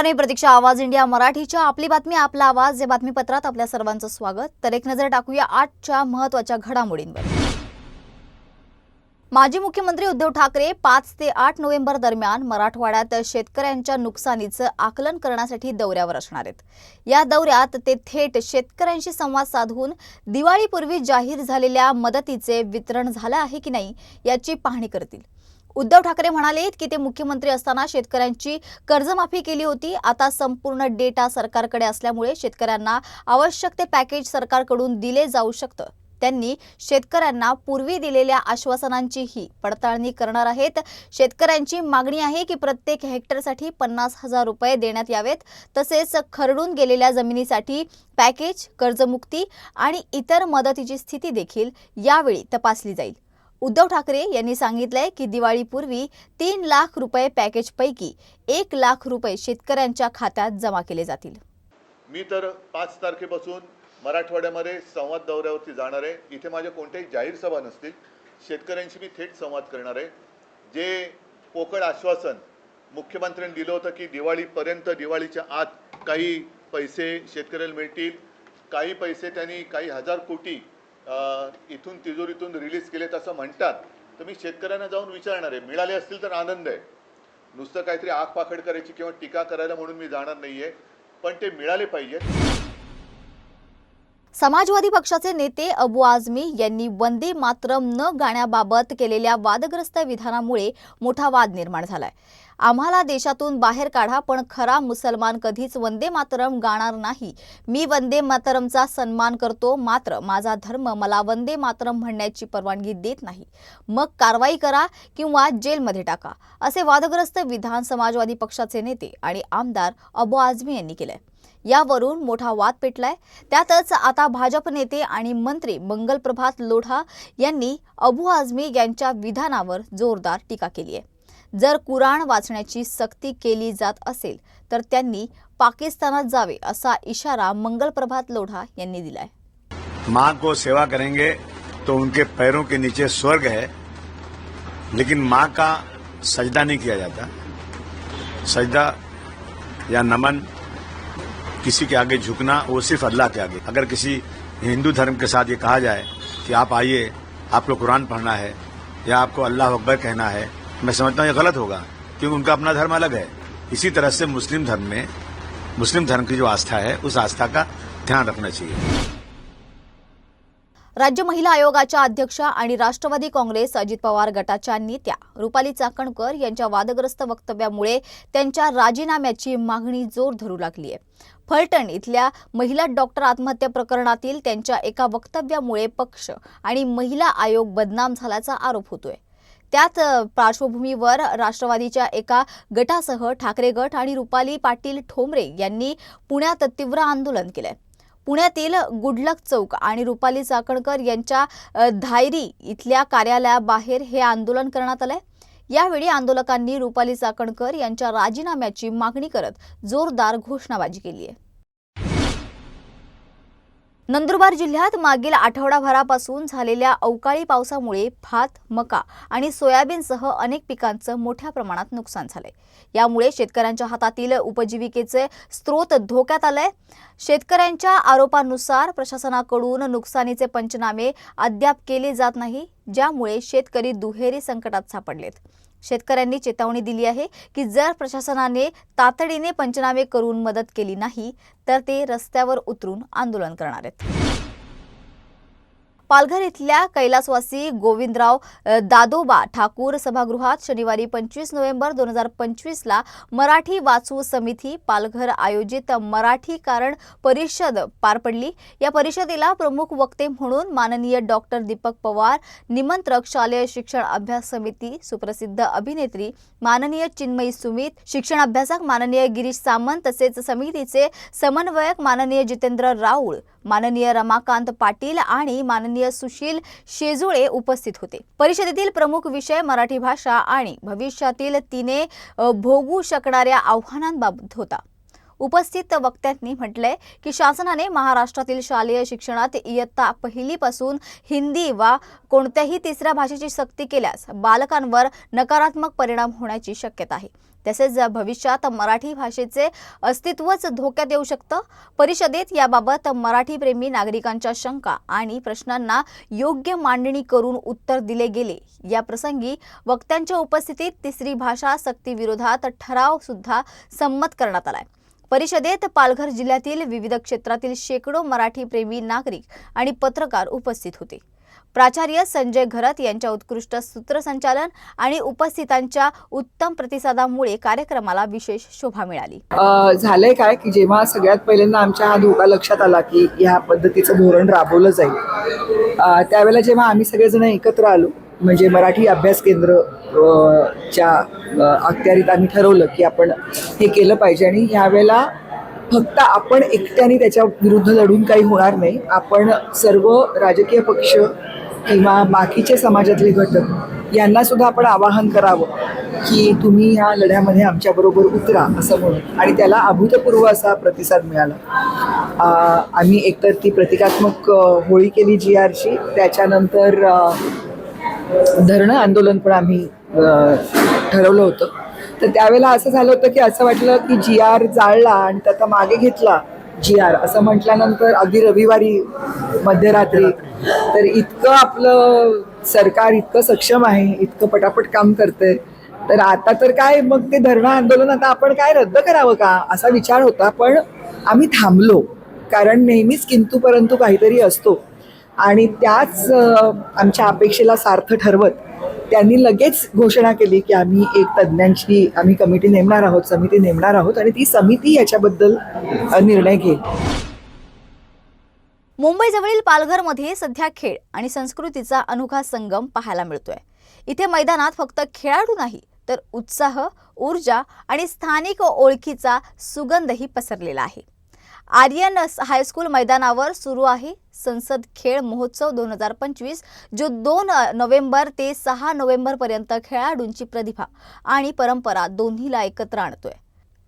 नमस्कार प्रतीक्षा आवाज इंडिया मराठीच्या. आपली बातमी आपला आवाज या बातमीपत्रात आपल्या सर्वांचं स्वागत. तर एक नजर टाकूया आजच्या महत्त्वाच्या घडामोडींवर. माजी मुख्यमंत्री उद्धव ठाकरे पाच ते आठ नोव्हेंबर दरम्यान मराठवाड्यात शेतकऱ्यांच्या नुकसानीचं आकलन करण्यासाठी दौऱ्यावर असणार आहेत. या दौऱ्यात ते थेट शेतकऱ्यांशी संवाद साधून दिवाळीपूर्वी जाहीर झालेल्या मदतीचे वितरण झालं आहे की नाही याची पाहणी करतील. उद्धव ठाकरे म्हणाले की ते मुख्यमंत्री असताना शेतकऱ्यांची कर्जमाफी केली होती. आता संपूर्ण डेटा सरकारकडे असल्यामुळे शेतकऱ्यांना आवश्यक ते पॅकेज सरकारकडून दिले जाऊ शकतं. त्यांनी शेतकऱ्यांना पूर्वी दिलेल्या आश्वासनांचीही पडताळणी करणार आहेत. शेतकऱ्यांची मागणी आहे की प्रत्येक हेक्टरसाठी पन्नास हजार रुपये देण्यात यावेत. तसेच खरडून गेलेल्या जमिनीसाठी पॅकेज कर्जमुक्ती आणि इतर मदतीची स्थिती देखील यावेळी तपासली जाईल. उद्धव ठाकरे यांनी सांगितलंय की दिवाळीपूर्वी तीन लाख रुपये पॅकेजपैकी एक लाख रुपये शेतकऱ्यांच्या खात्यात जमा केले जातील. मी तर पाच तारखेपासून मराठवाड्यामध्ये संवाद दौऱ्यावरती जाणार आहे. इथे माझ्या कोणत्याही जाहीर सभा नसतील. शेतकऱ्यांशी मी थेट संवाद करणार आहे. जे पोकळ आश्वासन मुख्यमंत्र्यांनी दिलं होतं की दिवाळीपर्यंत दिवाळीच्या आत काही पैसे शेतकऱ्याला मिळतील. काही पैसे त्यांनी काही हजार कोटी इथून तिजोरीतून रिलीज केलेत असं म्हणतात. तर मी शेतकऱ्यांना जाऊन विचारणार आहे. मिळाले असतील तर आनंद आहे. नुसतं काहीतरी आग पाखड करायची किंवा टीका करायला म्हणून मी जाणार नाहीये. पण ते मिळाले पाहिजेत समाजवादी पक्षाचे नेते अबू आझमी यांनी वंदे मातरम न गाण्याबाबत केलेल्या वादग्रस्त विधानामुळे मोठा वाद निर्माण झालाय. आम्हाला देशातून बाहेर काढा पण खरा मुसलमान कधीच वंदे मातरम गाणार नाही. मी वंदे मातरमचा सन्मान करतो मात्र माझा धर्म मला वंदे मातरम म्हणण्याची परवानगी देत नाही. मग कारवाई करा किंवा जेलमध्ये टाका असे वादग्रस्त विधान समाजवादी पक्षाचे नेते आणि आमदार अबू आझमी यांनी केलंय. यावरून मोठा वाद पेटलाय. त्यातच आता भाजप नेते आणि मंत्री मंगल प्रभात लोढा यांनी अबू आझमी यांच्या विधानावर जोरदार टीका केली आहे जर कुराण वाचण्याची सक्ती केली जात असेल तर त्यांनी पाकिस्तानात जावे असा इशारा मंगल प्रभात लोढा यांनी दिलाय. माँ को सेवा करेंगे तो उनके पैरों के नीचे स्वर्ग है लेकिन माँ का सजदा नहीं किया जाता। सजदा या नमन किसी के आगे झुकना वो सिर्फ अल्लाह के आगे। अगर किसी हिंदू धर्म के साथ ये कहा जाए कि आप आइए आपको कुरान पढ़ना है या आपको अल्लाह अकबर कहना है मैं समझता हूँ ये गलत होगा क्योंकि उनका अपना धर्म अलग है। इसी तरह से मुस्लिम धर्म में मुस्लिम धर्म की जो आस्था है उस आस्था का ध्यान रखना चाहिए। राज्य महिला आयोगाच्या अध्यक्षा आणि राष्ट्रवादी काँग्रेस अजित पवार गटाच्या नेत्या रुपाली चाकणकर यांच्या वादग्रस्त वक्तव्यामुळे त्यांच्या राजीनाम्याची मागणी जोर धरू लागली आहे फलटण इथल्या महिला डॉक्टर आत्महत्या प्रकरणातील त्यांच्या एका वक्तव्यामुळे पक्ष आणि महिला आयोग बदनाम झाल्याचा आरोप होतोय. त्याच पार्श्वभूमीवर राष्ट्रवादीच्या एका गटासह ठाकरे गट आणि रुपाली पाटील ठोंबरे यांनी पुण्यात तीव्र आंदोलन केलंय. पुण्यातील गुडलक चौक आणि रुपाली चाकणकर यांच्या धायरी इथल्या कार्यालयाबाहेर हे आंदोलन करण्यात आलंय. यावेळी आंदोलकांनी रुपाली चाकणकर यांच्या राजीनाम्याची मागणी करत जोरदार घोषणाबाजी केली आहे नंदुरबार जिल्ह्यात मागील आठवडाभरापासून झालेल्या अवकाळी पावसामुळे भात मका आणि सोयाबीनसह अनेक पिकांचं मोठ्या प्रमाणात नुकसान झालंय. यामुळे शेतकऱ्यांच्या हातातील उपजीविकेचे स्रोत धोक्यात आलंय. शेतकऱ्यांच्या आरोपानुसार प्रशासनाकडून नुकसानीचे पंचनामे अद्याप केले जात नाही ज्यामुळे शेतकरी दुहेरी संकटात सापडलेत. शेतकऱ्यांनी चेतावणी दिली आहे की जर प्रशासनाने तातडीने पंचनामे करून मदत केली नाही तर ते रस्त्यावर उतरून आंदोलन करणार आहेत. पालघर इथल्या कैलासवासी गोविंदराव दादोबा ठाकूर सभागृहात शनिवारी पंचवीस नोव्हेंबर दोन हजार पंचवीसला मराठी वाचू समिती पालघर आयोजित मराठी कारण परिषद पार पडली. या परिषदेला प्रमुख वक्ते म्हणून माननीय डॉक्टर दीपक पवार निमंत्रक शालेय शिक्षण अभ्यास समिती सुप्रसिद्ध अभिनेत्री माननीय चिन्मयी सुमित शिक्षण अभ्यासक माननीय गिरीश सामंत तसेच समितीचे समन्वयक माननीय जितेंद्र राऊळ माननीय रमाकांत पाटील आणि माननीय सुशील शेजुळे उपस्थित होते. परिषदेतील प्रमुख विषय मराठी भाषा आणि भविष्यातील तिने भोगू शकणाऱ्या आव्हानांबाबत होता. उपस्थित वक्त्यांनी म्हटलंय की शासनाने महाराष्ट्रातील शालेय शिक्षणात इयत्ता पहिलीपासून हिंदी वा कोणत्याही तिसऱ्या भाषेची सक्ती केल्यास बालकांवर नकारात्मक परिणाम होण्याची शक्यता आहे. तसेच भविष्यात मराठी भाषेचे अस्तित्वच धोक्यात येऊ शकतं. परिषदेत याबाबत मराठी प्रेमी नागरिकांच्या शंका आणि प्रश्नांना योग्य मांडणी करून उत्तर दिले गेले. या प्रसंगी वक्त्यांच्या उपस्थितीत तिसरी भाषा सक्तीविरोधात ठराव सुद्धा संमत करण्यात आलाय. परिषदेत पालघर जिल्ह्यातील विविध क्षेत्रातील शेकडो मराठी प्रेमी नागरिक आणि पत्रकार उपस्थित होते. प्राचार्य संजय घरत यांच्या उत्कृष्ट सूत्रसंचालन आणि उपस्थितांच्या उत्तम प्रतिसादामुळे कार्यक्रमाला विशेष शोभा मिळाली. झालंय काय की जेव्हा सगळ्यात पहिल्यांदा आमच्या हा धोका लक्षात आला की ह्या पद्धतीचं धोरण राबवलं जाईल त्यावेळेला जेव्हा आम्ही सगळेजण एकत्र आलो म्हणजे मराठी अभ्यास केंद्र च्या अखत्यारीत आम्ही ठरवलं की आपण हे केलं पाहिजे आणि ह्यावेळेला फक्त आपण एकट्याने त्याच्या विरुद्ध लढून काही होणार नाही. आपण सर्व राजकीय पक्ष किंवा बाकीचे समाजातले घटक यांना सुद्धा आपण आवाहन करावं की तुम्ही ह्या लढ्यामध्ये आमच्याबरोबर उतरा असं म्हणून. आणि त्याला अभूतपूर्व असा प्रतिसाद मिळाला. आम्ही एकतर ती प्रतिकात्मक होळी केली जी आरची त्याच्यानंतर धरणं आंदोलन पण आम्ही ठरवलं होतं. तर त्यावेळेला असं झालं होतं की असं वाटलं की जी आर जाळला आणि त्याचा मागे घेतला जी आर. असं म्हटल्यानंतर अगदी रविवारी मध्यरात्री. तर इतकं आपलं सरकार इतकं सक्षम आहे इतकं पटापट काम करतंय. तर आता तर काय मग ते धरणं आंदोलन आता आपण काय रद्द करावं का? असा विचार होता पण आम्ही थांबलो. कारण नेहमीच किंतु परंतु काहीतरी असतो. आणि त्याच आमच्या अपेक्षेला सार्थ ठरवत त्यांनी लगेच घोषणा केली की आम्ही एक तज्ज्ञांची आम्ही कमिटी नेमणार आहोत समिती नेमणार आहोत आणि ती समिती याच्याबद्दल निर्णय घेईल. मुंबईजवळील पालघरमध्ये सध्या खेळ आणि संस्कृतीचा अनोखा संगम पाहायला मिळतोय. इथे मैदानात फक्त खेळाडू नाही तर उत्साह ऊर्जा आणि स्थानिक ओळखीचा सुगंधही पसरलेला आहे. आर्यन हायस्कूल मैदानावर सुरू आहे. संसद खेळ महोत्सव दोन हजार पंचवीस जो दोन नोव्हेंबर ते सहा नोव्हेंबरपर्यंत खेळाडूंची प्रतिभा आणि परंपरा दोन्हीला एकत्र आणतोय.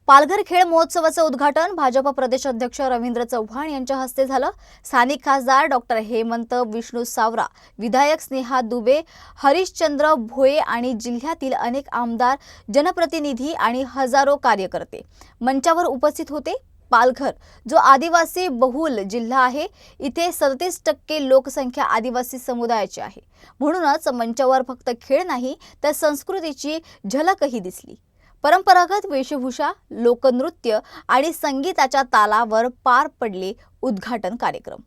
पालघर खेळ महोत्सवाचं उद्घाटन भाजप प्रदेश अध्यक्ष रवींद्र चव्हाण यांच्या हस्ते झालं. स्थानिक खासदार डॉक्टर हेमंत विष्णू सावरा विधायक स्नेहा दुबे हरिश्चंद्र भोये आणि जिल्ह्यातील अनेक आमदार जनप्रतिनिधी आणि हजारो कार्यकर्ते मंचावर उपस्थित होते. पालघर जो आदिवासी बहुल जिल्हा आहे इथे सदतीस टक्के लोकसंख्या आदिवासी समुदायाची आहे. म्हणूनच मंचावर फक्त खेळ नाही तर संस्कृतीची झलकही दिसली. परंपरागत वेशभूषा लोकनृत्य आणि संगीताच्या तालावर पार पडले उद्घाटन कार्यक्रम.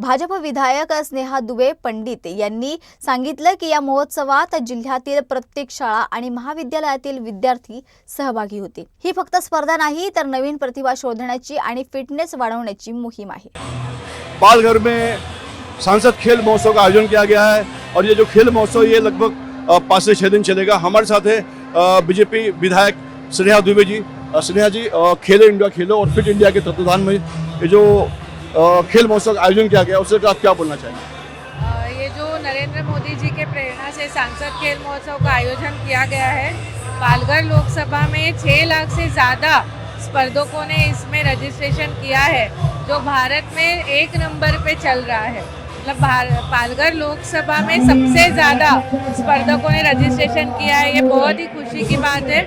भाजप विधायक स्नेहा दुबे पंडित यांनी सांगितलं की या महोत्सवात जिल्ह्यातील प्रत्येक शाळा आणि महाविद्यालयातील विद्यार्थी सहभागी होते. ही फक्त स्पर्धा नाही तर नवीन प्रतिभा शोधण्याची आणि फिटनेस वाढवण्याची मोहीम आहे. पालघर में सांसद खेल महोत्सव का आयोजन किया गया है और ये जो खेल महोत्सव ये लगभग पाँच से छः दिन चलेगा। हमारे साथ है बीजेपी विधायक स्नेहा दुबे जी। स्नेहा जी खेलो इंडिया खेलो और फिट इंडिया के तत्वाधान में ये जो खेल महोत्सव का आयोजन किया गया, उससे आप क्या बोलना चाहेंगे? ये जो नरेंद्र मोदी जी के प्रेरणा से सांसद खेल महोत्सव का आयोजन किया गया है, पालघर लोकसभा में छः लाख से ज़्यादा स्पर्धकों ने इसमें रजिस्ट्रेशन किया है, जो भारत में एक नंबर पे चल रहा है। मतलब पालघर लोकसभा में सबसे ज़्यादा स्पर्धकों ने रजिस्ट्रेशन किया है, ये बहुत ही खुशी की बात है।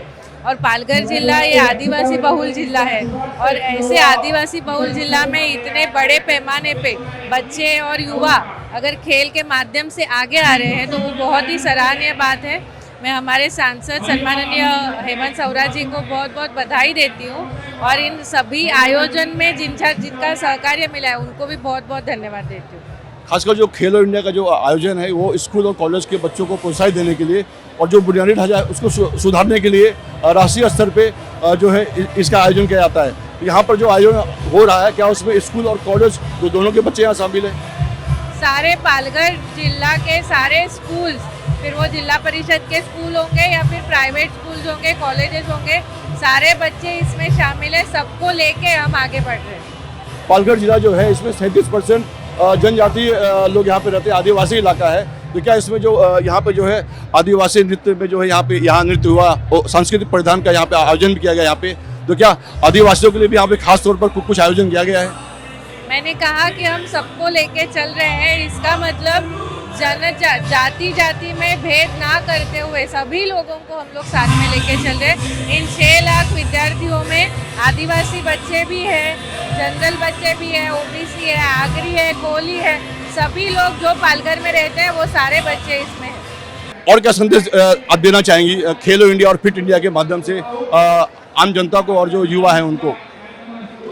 और पालघर जिला ये आदिवासी बहुल जिला है। और ऐसे आदिवासी बहुल जिला में इतने बड़े पैमाने पे बच्चे और युवा अगर खेल के माध्यम से आगे आ रहे हैं तो वो बहुत ही सराहनीय बात है। मैं हमारे सांसद सम्माननीय हेमंत सौरा जी को बहुत बहुत बधाई देती हूँ और इन सभी आयोजन में जिनका जिनका सहकार्य मिला है, उनको भी बहुत बहुत धन्यवाद देती हूँ। खासकर जो खेलो इंडिया का जो आयोजन है, वो स्कूल और कॉलेज के बच्चों को प्रोत्साहित देने के लिए और जो बुनियादी ढांचा है उसको सुधारने के लिए राष्ट्रीय स्तर पे जो है इसका आयोजन किया जाता है। यहाँ पर जो आयोजन हो रहा है क्या उसमें स्कूल और कॉलेज जो दोनों के बच्चे यहाँ शामिल हैं? सारे पालघर जिला के सारे स्कूल फिर वो जिला परिषद के स्कूल होंगे या फिर प्राइवेट स्कूल होंगे कॉलेजेस होंगे सारे बच्चे इसमें शामिल है सबको लेके हम आगे बढ़ रहे हैं। पालघर जिला जो है इसमें सैंतीस परसेंट जनजाति लोग यहाँ पे रहते हैं आदिवासी इलाका है। तो क्या इसमें जो यहाँ पे जो है आदिवासी नृत्य में जो है यहाँ पे यहाँ नृत्य हुआ और सांस्कृतिक परिधान का यहाँ पे आयोजन किया गया यहाँ पे। तो क्या आदिवासियों के लिए भी यहाँ पे खास तौर पर कुछ कुछ आयोजन किया गया है? मैंने कहा कि हम सबको लेके चल रहे हैं इसका मतलब जन जा, जाति जाति में भेद ना करते हुए सभी लोगों को हम लोग साथ में लेके चल रहे इन छः लाख विद्यार्थियों में आदिवासी बच्चे भी हैं जनरल बच्चे भी हैं ओबीसी है आगरी है कोली है सभी लोग जो पालघर में रहते हैं वो सारे बच्चे इसमें। हैं और क्या संदेश आप देना चाहेंगी? खेलो इंडिया और फिट इंडिया के माध्यम से आम जनता को और जो युवा है उनको।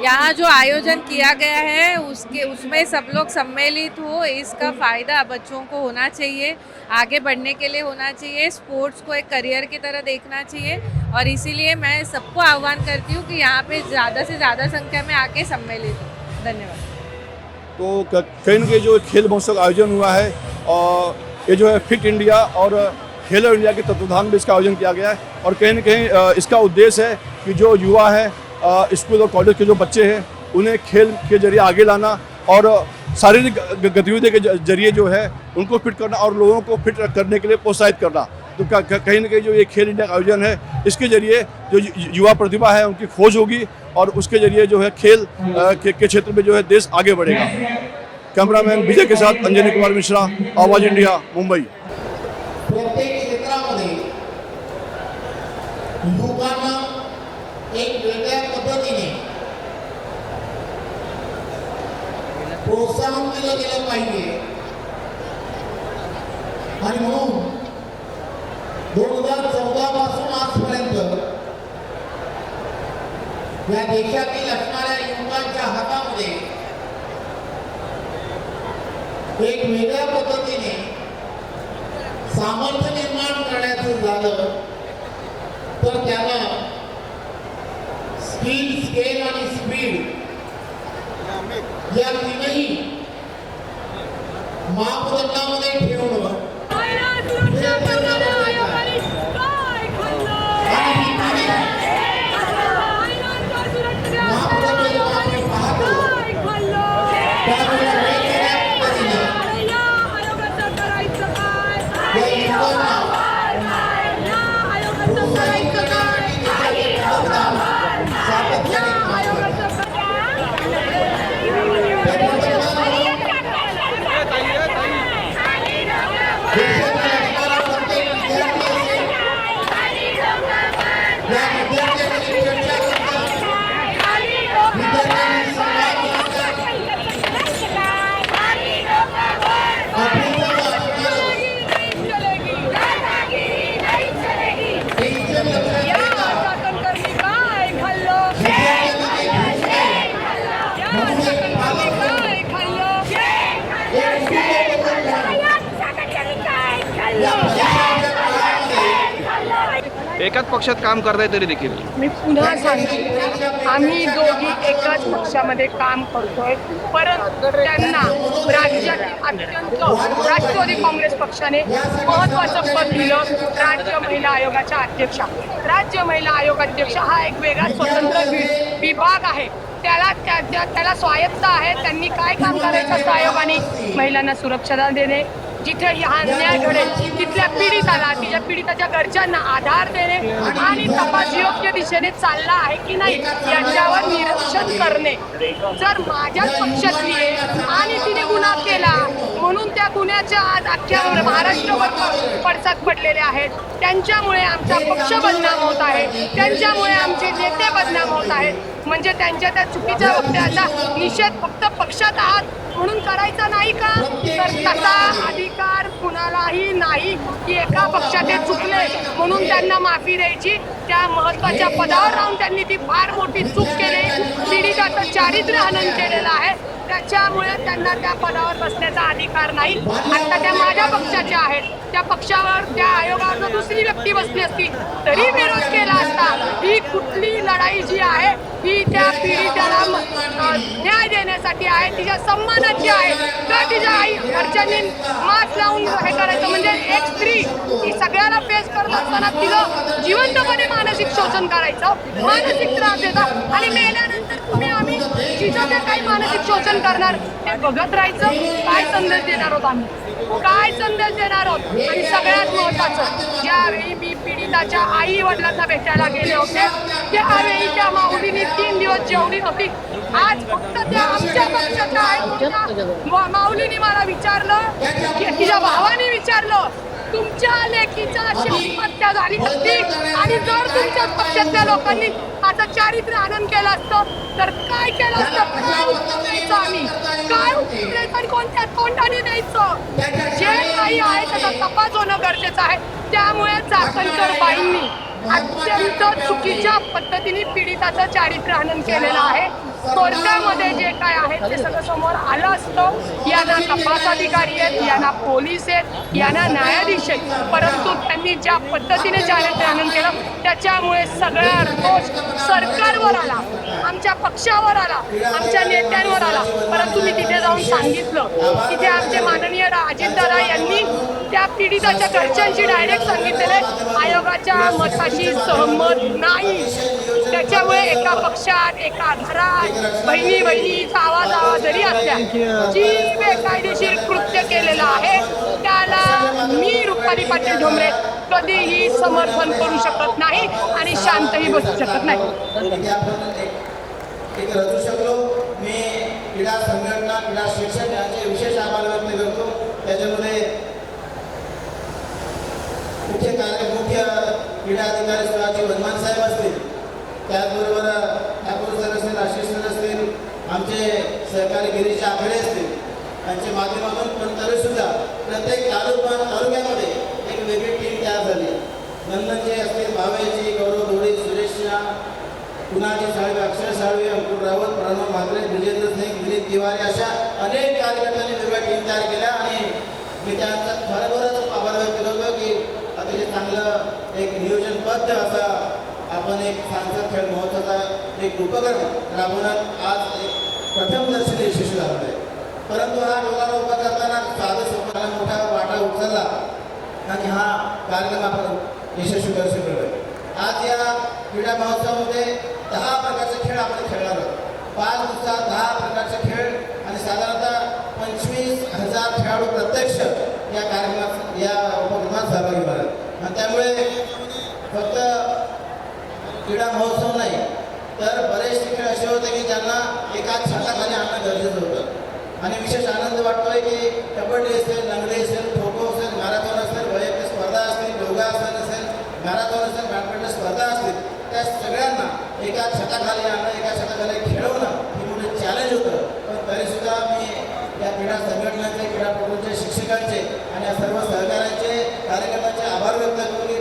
यहाँ जो आयोजन किया गया है उसके उसमें सब लोग सम्मिलित हो इसका फ़ायदा बच्चों को होना चाहिए आगे बढ़ने के लिए होना चाहिए स्पोर्ट्स को एक करियर की तरह देखना चाहिए और इसीलिए मैं सबको आह्वान करती हूँ कि यहाँ पे ज़्यादा से ज़्यादा संख्या में आके सम्मिलित हो। धन्यवाद। तो क- कहीं ना कहीं जो खेल महोत्सव का आयोजन हुआ है, और ये जो है फिट इंडिया और खेलो इंडिया के तत्वाधान में इसका आयोजन किया गया है। और कहीं ना कहीं इसका उद्देश्य है कि जो युवा है स्कूल और कॉलेज के जो बच्चे हैं, उन्हें खेल के ज़रिए आगे लाना और शारीरिक गतिविधि के ज़रिए जो है, उनको फिट करना और लोगों को फिट करने के लिए प्रोत्साहित करना। तो कहीं ना कहीं जो ये खेल इंडिया का आयोजन है, इसके ज़रिए जो युवा प्रतिभा है, उनकी खोज होगी और उसके ज़रिए जो है खेल के क्षेत्र में जो है देश आगे बढ़ेगा। कॅमेरामॅन विजय के साथ अंजनी कुमार मिश्रा, आवाज़ इंडिया, मुंबई। प्रत्येक प्रोत्साहन दिलं दोन हजार चौदा पासून आजपर्यंत. या देशातील असणाऱ्या युवकांच्या हातामध्ये एक वेगळ्या पद्धतीने सामर्थ्य निर्माण करण्याचं झालं तर त्याला स्किल स्केल आणि स्पीड या तीनही मापदंडामध्ये ठेवणं पक्षात काम करताय तरी देखील. मी पुन्हा सांगते आम्ही दोघी एकाच पक्षामध्ये काम करतोय परंतु त्यांना राज्यातील अत्यंत राष्ट्रवादी काँग्रेस पक्षाने महत्वाचं पद दिलं राज्य महिला आयोगाच्या अध्यक्षा. राज्य महिला आयोग अध्यक्ष हा एक वेगळा स्वतंत्र वि- विभाग आहे. त्याला त्या त्याला स्वायत्त आहे त्यांनी काय काम करायचं असतं आयोगाने? महिलांना सुरक्षा देणे जिथे हा अन्याय घडेल तिथल्या पीडिताला तिच्या पीडिताच्या घरच्यांना आधार देणे आणि तपास योग्य दिशेने चालला आहे की नाही याच्यावर निरीक्षण करणे. जर माझ्याच पक्षातली आहे आणि तिने गुन्हा केला म्हणून त्या गुन्ह्याच्या आज अख्ख्या महाराष्ट्रभर पडसाद पडलेले आहेत. त्यांच्यामुळे आमचा पक्ष बदनाम होत आहे. त्यांच्यामुळे आमचे नेते बदनाम होत आहेत. म्हणजे त्यांच्या त्या चुकीच्या वक्त्याचा निषेध फक्त पक्षात आहात म्हणून करायचा नाही का? तर तसा अधिकार कुणालाही नाही की एका पक्षात ते चुकले म्हणून त्यांना माफी द्यायची. त्या महत्त्वाच्या पदावर राहून त्यांनी ती फार मोठी चूक केली. पीडिताचं चारित्र्य हनन केलेलं आहे. त्याच्यामुळे त्यांना त्या पदावर बसण्याचा अधिकार नाही. आता त्या माझ्या पक्षाच्या आहेत. त्या पक्षावर त्या आयोगावर जर दुसरी व्यक्ती बसली असती तरी विरोध केला असता. ही कुठली लढाई जी आहे ही त्या पीडिताला न्याय देण्यासाठी आहे तिच्या सन्मानाची आहे. तर तिच्या आई घरच्यांनी मात लावून हे करायचं. म्हणजे एक स्त्री ही सगळ्याला फेस करत असताना तिला जिवंतपणे मानसिक शोषण करायचं मानसिक त्रास देतात आणि मेल्यानंतर तुम्ही आम्ही जिचं जे काही मानसिक शोषण करणार ते बघत राहायचं. काय संदेश देणार आहोत आम्ही? काय संदेश देणार आहोत? आणि सगळ्यात महत्वाचं ज्यावेळी मी त्याच्या आई वडिलांना भेटायला गेले होते. त्यावेळी त्या माऊलीने तीन दिवस जेवली होती आज फक्त त्या आमच्या पक्षाच्या आहेत. माऊलीने मला विचारलं की तिच्या भावाने विचारलं तुमच्या लेखीचा आत्महत्या झाली असती आणि जर तुमच्या पक्षातल्या लोकांनी आता चारित्र्य आनंद केलं असतं तर काय केलं असतं? काय उत्तर द्यायचं आम्ही? काय उत्तर द्यायचं आणि कोणत्या तोंडाने द्यायचं? जे काही आहे त्याचा तपास होणं गरजेचं आहे. त्यामुळे चाकणकर बाईंनी अत्यंत चुकीच्या पद्धतीने पीडिताचं चारित्र्य हनन केलेलं आहे. कोर्टामध्ये जे काय आहे ते सगळं समोर आलं असतं. यांना तपास अधिकारी आहेत यांना पोलीस आहेत यांना न्यायाधीश आहेत. परंतु त्यांनी ज्या पद्धतीने चारित्र्य हनन केलं त्याच्यामुळे सगळा दोष सरकारवर आला. आमच्या पक्षावर आला. आमच्या नेत्यांवर आला. परंतु मी तिथे जाऊन सांगितलं की आमचे माननीय अजितदादा यांनी त्या पीडिताच्या घरच्यांशी डायरेक्ट सांगितलेलं आहे. आयोगाच्या मताशी सहमत नाही. त्याच्यामुळे एका पक्षात एका घरात बहिणी बहिणीचा आवाज आवाज जरी असल्या जी बेकायदेशीर कृत्य केलेलं आहे त्याला मी रुपाली पाटील ठोंबरे कधीही समर्थन करू शकत नाही आणि शांतही बसू शकत नाही इथे आपण एक एक रचू शकलो मी क्रीडा संघटना क्रीडा शिक्षक यांचे विशेष आभार व्यक्त करतो त्याच्यामध्ये कार्य मुख्य क्रीडा अधिकारी सुराजी वनमान साहेब असतील. त्याचबरोबर ठाकूर सर असतील आशिष सर असतील आमचे सहकारी गिरीश आघाडे असतील. त्यांचे माध्यमातून पण तरी सुद्धा प्रत्येक तालुका तालुक्यामध्ये एक वेगळी टीम तयार झाली. नंदनचे असतील भावेजी गौरव धोळे सुरेश शाह कुणाजी साळवे अक्षर साळवे अंकुर रावत प्रणव म्हात्रे ब्रिजेंद्र सिंग दिलीप तिवारी अशा अनेक कार्यकर्त्यांनी वेगवेगळ्या टीम तयार केल्या आणि मी त्यांचा खरोखरच आभार व्यक्त करतो की त्याचे चांगलं एक नियोजनबद्ध असा आपण एक सांसद खेळ महोत्सवाचा एक उपक्रम राबवण्यात आज एक प्रथम दर्शन यशस्वी झालेला आहे. परंतु हा डोलारा उभा करताना साधं सोपा मोठा वाटा उचलला आणि हा कार्यक्रम आपण यशस्वी करू शकलो आज या क्रीडा महोत्सवामध्ये दहा प्रकारचे खेळ आपण खेळणार आहोत पाच दिवसात दहा प्रकारचे खेळ आणि साधारणतः पंचवीस हजार खेळाडू प्रत्यक्ष या कार्यक्रमात या उपक्रमात सहभागी होणार आहेत आणि त्यामुळे फक्त क्रीडा महोत्सव नाही तर बरेचसे खेळ असे होते की ज्यांना एकाच छताखाली आणणं गरजेचं होतं. आणि विशेष आनंद वाटतोय की कबड्डी असेल लंगडी असेल खो खो असेल मॅरेथॉन असेल वैयक्तिक स्पर्धा असतील योगा असेल मॅरेथॉन असेल बॅडमिंटन स्पर्धा असतील त्या सगळ्यांना एका छताखाली आणणं एका छताखाली खेळवणं हे मोठं चॅलेंज होतं. पण तरीसुद्धा मी या क्रीडा संघटनांचे क्रीडापटूंचे शिक्षकांचे आणि या सर्व सहकाऱ्यांचे कार्यकर्त्यांचे आभार व्यक्त करून